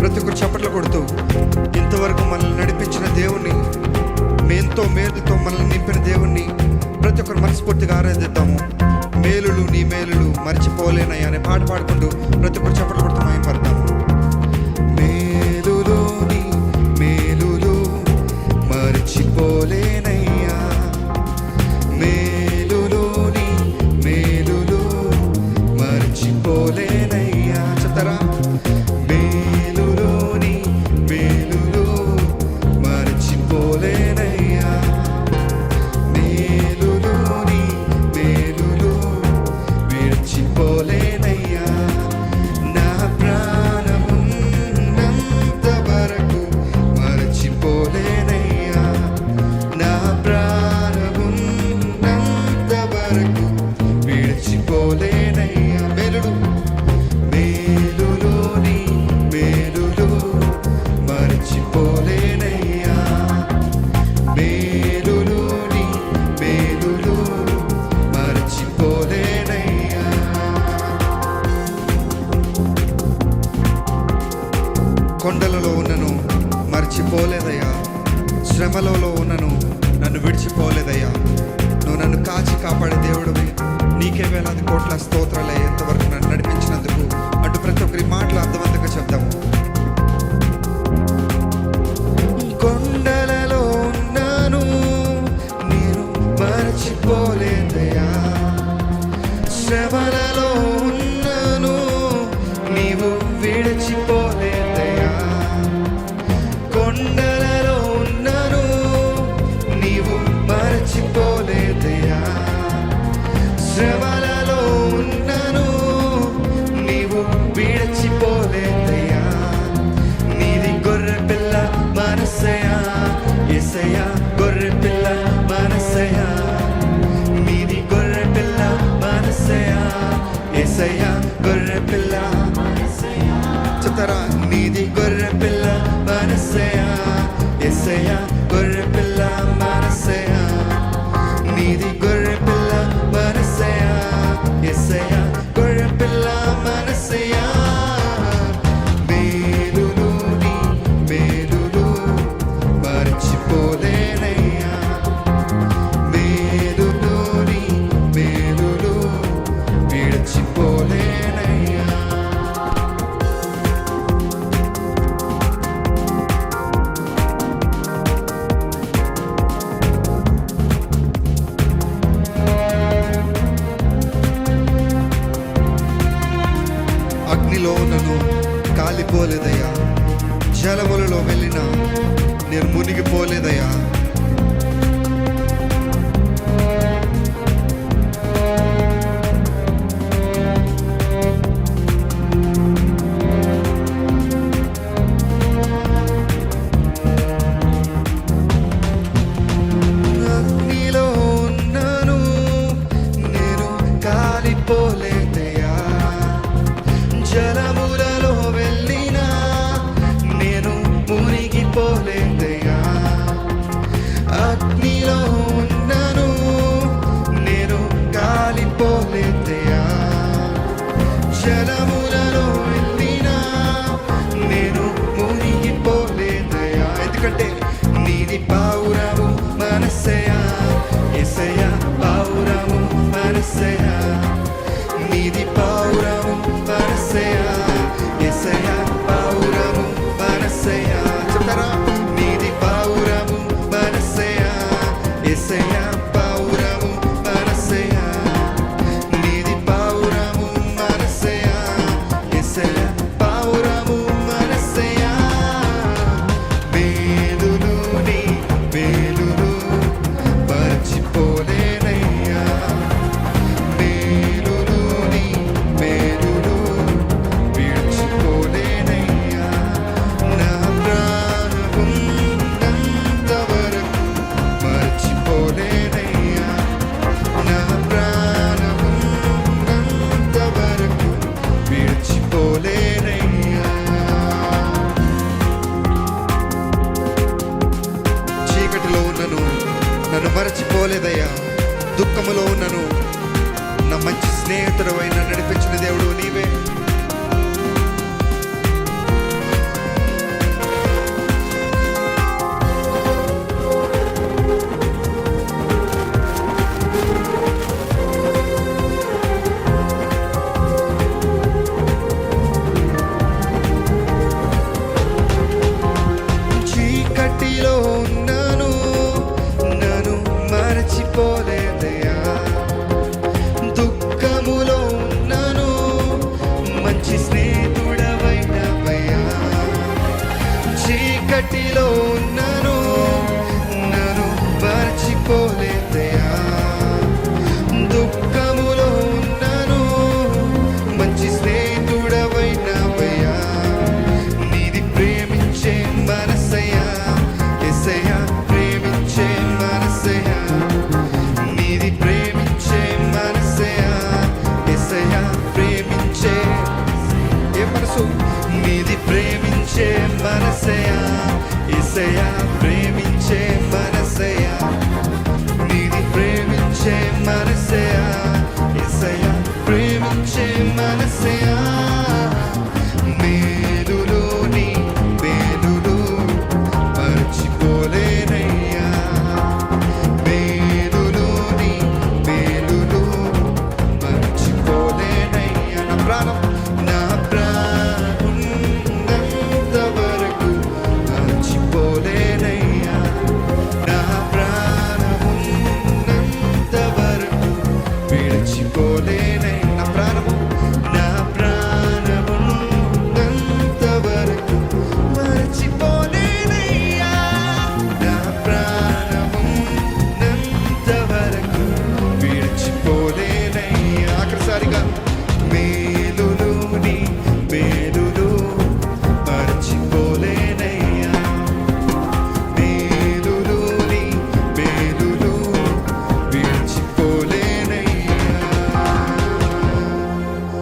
ప్రతి ఒక్కరు చప్పట్లు కొడుతూ ఇంతవరకు మనల్ని నడిపించిన దేవుణ్ణి మేంతో మేలుతో మనల్ని నింపిన దేవుణ్ణి ప్రతి ఒక్కరు మనస్ఫూర్తిగా ఆరాధిద్దాము. మేలులు నీ మేలులు మర్చిపోలేనయ్యా అనే పాట పాడుకుంటూ ప్రతి ఒక్కరు చప్పట్లు కొడుతూ మేము కొండలలో ఉన్నను మర్చిపోలేదయ్యా. శ్రమలలో ఉన్నను నన్ను విడిచిపోలేదయ్యా. నువ్వు నన్ను కాచి కాపాడే దేవుడివి. నీకే వేలాది కోట్ల స్తోత్రాలే ఎంతవరకు నన్ను నడిపించినందుకు అటు ప్రతి ఒక్కరి మాటలు అర్థవంతంగా చెప్దాము. కొండలలో ఉన్నాను నేను మర్చిపోలేదయ్యా. శ్రమలలో ఎసయా గొర్రె పిల్ల మనసయా నీది గొర్రె పిల్ల మనసయా ఎసయా గొర్రె పిల్ల చెప్తారా నీది గొర్రె పిల్ల మనసయా ఎసయా గొర్రె పిల్ల జలములలో వెళ్ళిన నేను మునిగిపోలేదయ్యా. జలములలో వెళ్ళినా నేను ఎందుకంటే నీది పావురము మనసయా ఎసయా పావురము మనసయా నీది దుఃఖములో ఉన్నను. నా మంచి స్నేహితుడు అయిన నడిపించిన దేవుడు నీవే. చీకటిలో ఉన్నాను నాను మరచిపోలే.